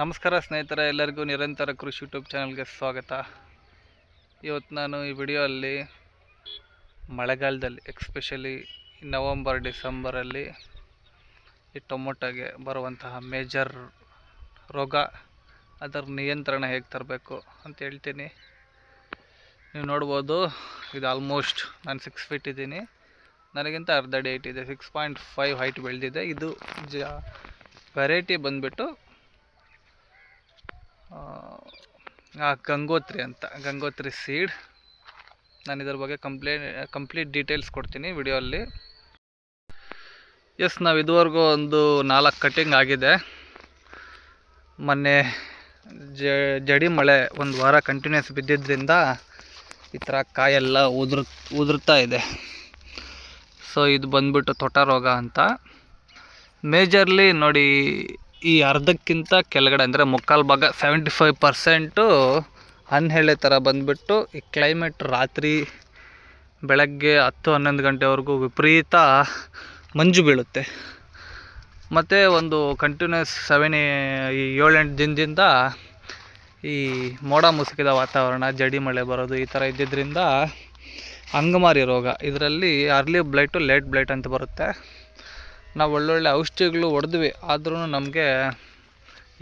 ನಮಸ್ಕಾರ ಸ್ನೇಹಿತರೆ, ಎಲ್ಲರಿಗೂ ನಿರಂತರ ಕೃಷಿ ಯೂಟ್ಯೂಬ್ ಚಾನಲ್ಗೆ ಸ್ವಾಗತ. ಇವತ್ತು ನಾನು ಈ ವಿಡಿಯೋಲ್ಲಿ ಮಳೆಗಾಲದಲ್ಲಿ ಎಕ್ಸ್ಪೆಷಲಿ ನವಂಬರ್, ಡಿಸೆಂಬರಲ್ಲಿ ಈ ಟೊಮೊಟೊಗೆ ಬರುವಂತಹ ಮೇಜರ್ ರೋಗ, ಅದರ ನಿಯಂತ್ರಣ ಹೇಗೆ ತರಬೇಕು ಅಂತ ಹೇಳ್ತೀನಿ. ನೀವು ನೋಡ್ಬೋದು, ಇದು ಆಲ್ಮೋಸ್ಟ್ ನಾನು ಸಿಕ್ಸ್ ಫೀಟ್ ಇದ್ದೀನಿ. ನನಗಿಂತ ಅರ್ಧ ಅಡಿ ಇದೆ ಸಿಕ್ಸ್ ಪಾಯಿಂಟ್ ಫೈವ್ ಹೈಟ್ ಬೆಳೆದಿದೆ. ಇದು ಜ ವೆರೈಟಿ ಬಂದುಬಿಟ್ಟು ಆ ಗಂಗೋತ್ರಿ ಅಂತ, ಗಂಗೋತ್ರಿ ಸೀಡ್ ನಾನು ಇದ್ರ ಬಗ್ಗೆ ಕಂಪ್ಲೇಂಟ್ ಕಂಪ್ಲೀಟ್ ಡೀಟೇಲ್ಸ್ ಕೊಡ್ತೀನಿ ವಿಡಿಯೋಲ್ಲಿ. ಎಸ್ ನಾವು ಇದುವರೆಗೂ ಒಂದು ನಾಲ್ಕು ಕಟ್ಟಿಂಗ್ ಆಗಿದೆ. ಮೊನ್ನೆ ಜಡಿ ಮಳೆ ಒಂದು ವಾರ ಕಂಟಿನ್ಯೂಸ್ ಬಿದ್ದಿದ್ದರಿಂದ ಈ ಥರ ಕಾಯೆಲ್ಲ ಉದುರ್, ಉದುರ್ತಾ ಇದೆ. ಸೊ ಇದು ಬಂದ್ಬಿಟ್ಟು ತೊಟ ರೋಗ ಅಂತ. ಮೇಜರ್ಲಿ ನೋಡಿ ಈ ಅರ್ಧಕ್ಕಿಂತ ಕೆಳಗಡೆ ಅಂದರೆ ಮುಕ್ಕಾಲು ಭಾಗ ಸೆವೆಂಟಿ ಫೈವ್ ಪರ್ಸೆಂಟು ಹನ್ನೆಳೆ ಥರ ಬಂದುಬಿಟ್ಟು ಈ ಕ್ಲೈಮೇಟ್ ರಾತ್ರಿ ಬೆಳಗ್ಗೆ ಹತ್ತು ಹನ್ನೊಂದು ಗಂಟೆವರೆಗೂ ವಿಪರೀತ ಮಂಜು ಬೀಳುತ್ತೆ. ಮತ್ತು ಒಂದು ಕಂಟಿನ್ಯೂಸ್ ಸೆವೆನ್ ಈ ಏಳೆಂಟು ದಿನದಿಂದ ಈ ಮೋಡ ಮುಸುಕಿದ ವಾತಾವರಣ, ಜಡಿ ಮಳೆ ಬರೋದು ಈ ಥರ ಇದ್ದಿದ್ದರಿಂದ ಅಂಗಮಾರಿ ರೋಗ. ಇದರಲ್ಲಿ ಅರ್ಲಿ ಬ್ಲೈಟು ಲೇಟ್ ಬ್ಲೈಟ್ ಅಂತ ಬರುತ್ತೆ. ನಾವು ಒಳ್ಳೊಳ್ಳೆ ಔಷಧಿಗಳು ಹೊಡೆದ್ವಿ, ಆದ್ರೂ ನಮಗೆ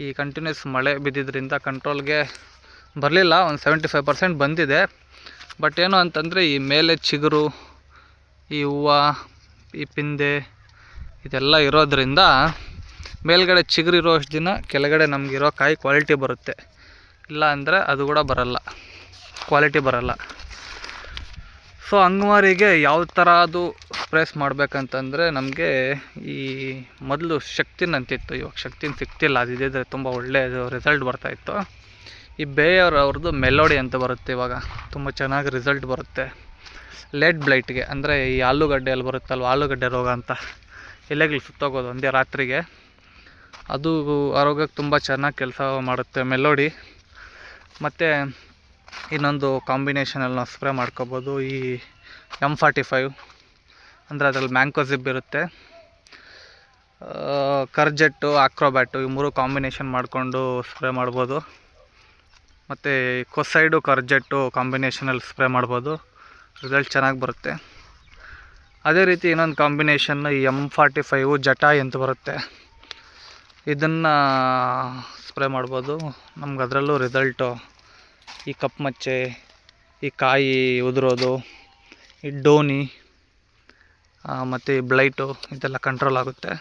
ಈ ಕಂಟಿನ್ಯೂಸ್ ಮಳೆ ಬಿದ್ದಿದ್ದರಿಂದ ಕಂಟ್ರೋಲ್ಗೆ ಬರಲಿಲ್ಲ, ಒಂದು ಸೆವೆಂಟಿ ಫೈವ್ ಪರ್ಸೆಂಟ್ ಬಂದಿದೆ. ಬಟ್ ಏನು ಅಂತಂದರೆ, ಈ ಮೇಲೆ ಚಿಗುರು, ಈ ಹೂವು, ಈ ಪಿಂದೆ, ಇದೆಲ್ಲ ಇರೋದರಿಂದ ಮೇಲ್ಗಡೆ ಚಿಗುರು ಅಷ್ಟು ದಿನ ಕೆಳಗಡೆ ನಮಗಿರೋ ಕಾಯಿ ಕ್ವಾಲಿಟಿ ಬರುತ್ತೆ. ಇಲ್ಲ ಅಂದರೆ ಅದು ಕೂಡ ಬರಲ್ಲ ಕ್ವಾಲಿಟಿ ಬರಲ್ಲ. ಸೊ ಅಂಗಮಾರಿಗೆ ಯಾವ ಥರ ಅದು ಸ್ಪ್ರೇಸ್ ಮಾಡಬೇಕಂತಂದರೆ ನಮಗೆ ಈ ಮೊದಲು ಶಕ್ತಿನ ಅಂತಿತ್ತು, ಇವಾಗ ಶಕ್ತಿನ ಸಿಗ್ತಿಲ್ಲ. ಅದು ಇದ್ದಿದ್ರೆ ತುಂಬ ಒಳ್ಳೆಯದು ರಿಸಲ್ಟ್ ಬರ್ತಾಯಿತ್ತು ಈ ಬೇಯರ್ ಅವ್ರದ್ದು ಮೆಲೋಡಿ ಅಂತ ಬರುತ್ತೆ ಇವಾಗ. ತುಂಬ ಚೆನ್ನಾಗಿ ರಿಸಲ್ಟ್ ಬರುತ್ತೆ. ಲೇಟ್ ಬ್ಲೈಟ್ಗೆ ಅಂದರೆ ಈ ಆಲೂಗಡ್ಡೆಯಲ್ಲಿ ಬರುತ್ತಲ್ವ, ಆಲೂಗಡ್ಡೆ ರೋಗ ಅಂತ. ಎಲೆಗಳು ಸುತ್ತೋಗೋದು ಒಂದೇ ರಾತ್ರಿಗೆ. ಅದು ಆರೋಗ್ಯಕ್ಕೆ ತುಂಬ ಚೆನ್ನಾಗಿ ಕೆಲಸ ಮಾಡುತ್ತೆ ಮೆಲೋಡಿ ಮತ್ತು ಇನ್ನೊಂದು ಕಾಂಬಿನೇಷನಲ್ಲಿ ನಾವು ಸ್ಪ್ರೇ ಮಾಡ್ಕೋಬೋದು, ಈ ಎಂ ಫಾರ್ಟಿ ಫೈವ್ ಅಂದರೆ ಅದರಲ್ಲಿ ಮ್ಯಾಂಕೋ ಜಿಬ್ ಇರುತ್ತೆ. ಕರ್ಜೆಟ್ಟು, ಆಕ್ರೋಬ್ಯಾಟು ಈ ಮೂರು ಕಾಂಬಿನೇಷನ್ ಮಾಡಿಕೊಂಡು ಸ್ಪ್ರೇ ಮಾಡ್ಬೋದು. ಮತ್ತು ಕೊಸೈಡು, ಕರ್ಜೆಟ್ಟು ಕಾಂಬಿನೇಷನಲ್ಲಿ ಸ್ಪ್ರೇ ಮಾಡ್ಬೋದು. ರಿಸಲ್ಟ್ ಚೆನ್ನಾಗಿ ಬರುತ್ತೆ. ಅದೇ ರೀತಿ ಇನ್ನೊಂದು ಕಾಂಬಿನೇಷನ್ ಈ ಎಂ ಫಾರ್ಟಿ ಫೈವು ಜಟಾಯ್ ಅಂತ ಬರುತ್ತೆ. ಇದನ್ನು ಸ್ಪ್ರೇ ಮಾಡ್ಬೋದು. ನಮ್ಗೆ ಅದರಲ್ಲೂ ರಿಸಲ್ಟು. ಈ ಕಪ್ಪು ಮಚ್ಚೆ, ಈ ಕಾಯಿ ಉದುರೋದು, ಈ ಡೋನಿ. ಮತ್ತು ಈ ಬ್ಲೈಟು ಇದೆಲ್ಲ ಕಂಟ್ರೋಲ್ ಆಗುತ್ತೆ.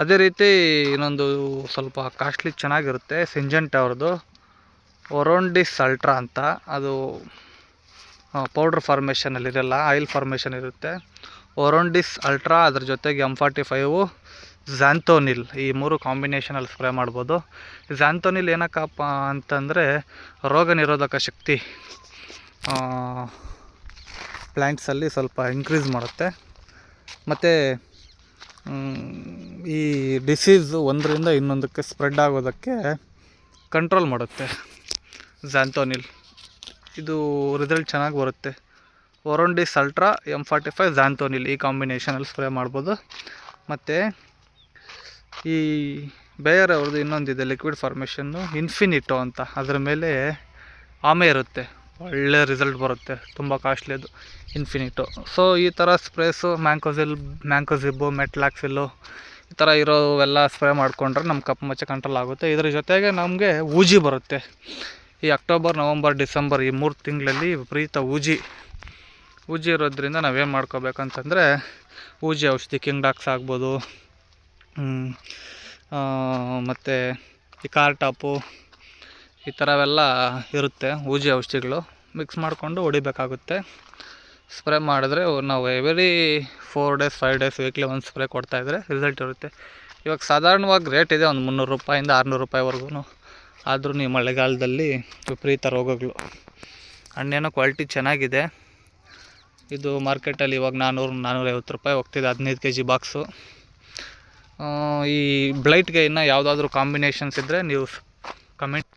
ಅದೇ ರೀತಿ ಇನ್ನೊಂದು ಸ್ವಲ್ಪ ಕಾಸ್ಟ್ಲಿ ಚೆನ್ನಾಗಿರುತ್ತೆ ಸಿಂಜೆಂಟ್ ಅವ್ರದ್ದು. ಒರೋಂಡಿಸ್ ಅಲ್ಟ್ರಾ ಅಂತ. ಅದು ಪೌಡ್ರ್ ಫಾರ್ಮೇಷನಲ್ಲಿ ಇರಲ್ಲ ಆಯಿಲ್ ಫಾರ್ಮೇಷನ್ ಇರುತ್ತೆ. ಒರೋಂಡಿಸ್ ಅಲ್ಟ್ರಾ ಅದ್ರ ಜೊತೆಗೆ ಎಂ ಫಾರ್ಟಿ ಫೈವು ಝ್ಯಾಂಥೋನಿಲ್ ಈ ಮೂರು ಕಾಂಬಿನೇಷನಲ್ಲಿ ಸ್ಪ್ರೇ ಮಾಡ್ಬೋದು. ಝ್ಯಾಂಥೋನಿಲ್ ಏನಕ್ಕಪ್ಪ ಅಂತಂದರೆ ರೋಗ ನಿರೋಧಕ ಶಕ್ತಿ. ಪ್ಲ್ಯಾಂಟ್ಸಲ್ಲಿ ಸ್ವಲ್ಪ ಇನ್ಕ್ರೀಸ್ ಮಾಡುತ್ತೆ. ಮತ್ತು ಈ ಡಿಸೀಸು ಒಂದರಿಂದ ಇನ್ನೊಂದಕ್ಕೆ ಸ್ಪ್ರೆಡ್ ಆಗೋದಕ್ಕೆ ಕಂಟ್ರೋಲ್ ಮಾಡುತ್ತೆ. ಝ್ಯಾಂಥೋನಿಲ್ ಇದು ರಿಸಲ್ಟ್ ಚೆನ್ನಾಗಿ ಬರುತ್ತೆ. Orondis ultra M forty five ಝ್ಯಾಂಥೋನಿಲ್ ಈ ಕಾಂಬಿನೇಷನಲ್ಲಿ ಸ್ಪ್ರೇ ಮಾಡ್ಬೋದು. ಮತ್ತು, ಈ ಬೇಯರ್ ಅವ್ರದ್ದು ಇನ್ನೊಂದಿದೆ ಲಿಕ್ವಿಡ್ ಫಾರ್ಮೇಷನ್ನು ಇನ್ಫಿನಿಟೋ ಅಂತ. ಅದರ ಮೇಲೆ ಆಮೆ ಇರುತ್ತೆ. ಒಳ್ಳೆ ರಿಸಲ್ಟ್ ಬರುತ್ತೆ, ತುಂಬ ಕಾಸ್ಟ್ಲಿ ಅದು ಇನ್ಫಿನಿಟೋ ಸೊ ಈ ಥರ ಸ್ಪ್ರೇಸು ಮ್ಯಾಂಕೋಸಿಲ್ ಮ್ಯಾಂಕೋಸಿಬ್ಬು ಮೆಟ್ಲಾಕ್ಸಿಲ್ಲು ಈ ಥರ ಇರೋವೆಲ್ಲ ಸ್ಪ್ರೇ ಮಾಡಿಕೊಂಡ್ರೆ ನಮ್ಮ ಕಪ್ಪು ಮಚ್ಚೆ ಕಂಟ್ರೋಲ್ ಆಗುತ್ತೆ. ಇದ್ರ ಜೊತೆಗೆ ನಮಗೆ ಊಜಿ ಬರುತ್ತೆ. ಈ ಅಕ್ಟೋಬರ್ ನವಂಬರ್ ಡಿಸೆಂಬರ್ ಈ ಮೂರು ತಿಂಗಳಲ್ಲಿ ವಿಪರೀತ ಊಜಿ. ಊಜಿ ಇರೋದ್ರಿಂದ ನಾವೇನು ಮಾಡ್ಕೋಬೇಕಂತಂದರೆ ಊಜಿ ಔಷಧಿ ಕಿಂಗ್ ಡಾಕ್ಸ್ ಆಗ್ಬೋದು ಮತ್ತು ಈ ಕಾರ್ ಟಾಪು ಈ ಥರವೆಲ್ಲ ಇರುತ್ತೆ ಊಜಿ ಔಷಧಿಗಳು. ಮಿಕ್ಸ್ ಮಾಡಿಕೊಂಡು ಹೊಡಿಬೇಕಾಗುತ್ತೆ. ಸ್ಪ್ರೇ ಮಾಡಿದ್ರೆ ನಾವು every four days five days weekly ಒಂದು ಸ್ಪ್ರೇ ಕೊಡ್ತಾಯಿದ್ರೆ ರಿಸಲ್ಟ್ ಇರುತ್ತೆ. ಇವಾಗ ಸಾಧಾರಣವಾಗಿ ರೇಟ್ ಇದೆ ಒಂದು ಮುನ್ನೂರು ರೂಪಾಯಿಂದ ಆರುನೂರು ರೂಪಾಯಿವರೆಗೂ ಆದರೂ ನೀವು ಮಳೆಗಾಲದಲ್ಲಿ ವಿಪರೀತ ರೋಗಗಳು. ಹಣ್ಣೇನೋ ಕ್ವಾಲಿಟಿ ಚೆನ್ನಾಗಿದೆ. ಇದು ಮಾರ್ಕೆಟಲ್ಲಿ ಇವಾಗ ನಾನ್ನೂರು ನಾನ್ನೂರೈವತ್ತು ರೂಪಾಯಿ ಹೋಗ್ತಿದೆ, ಹದಿನೈದು ಕೆ ಜಿ ಬಾಕ್ಸು ಈ ಬ್ಲೈಟ್ಗೆ ಇನ್ನು ಯಾವುದಾದ್ರೂ ಕಾಂಬಿನೇಷನ್ಸ್ ಇದ್ದರೆ ನೀವು ಕಮೆಂಟ್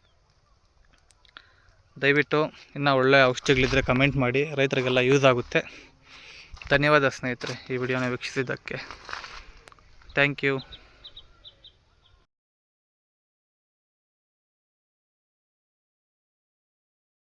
ದಯವಿಟ್ಟು ಇನ್ನೂ ಒಳ್ಳೆಯ ಔಷಧಿಗಳಿದ್ದರೆ ಕಮೆಂಟ್ ಮಾಡಿ. ರೈತರಿಗೆಲ್ಲ ಯೂಸ್ ಆಗುತ್ತೆ. ಧನ್ಯವಾದ ಸ್ನೇಹಿತರೆ ಈ ವಿಡಿಯೋನ ವೀಕ್ಷಿಸಿದ್ದಕ್ಕೆ. Thank you.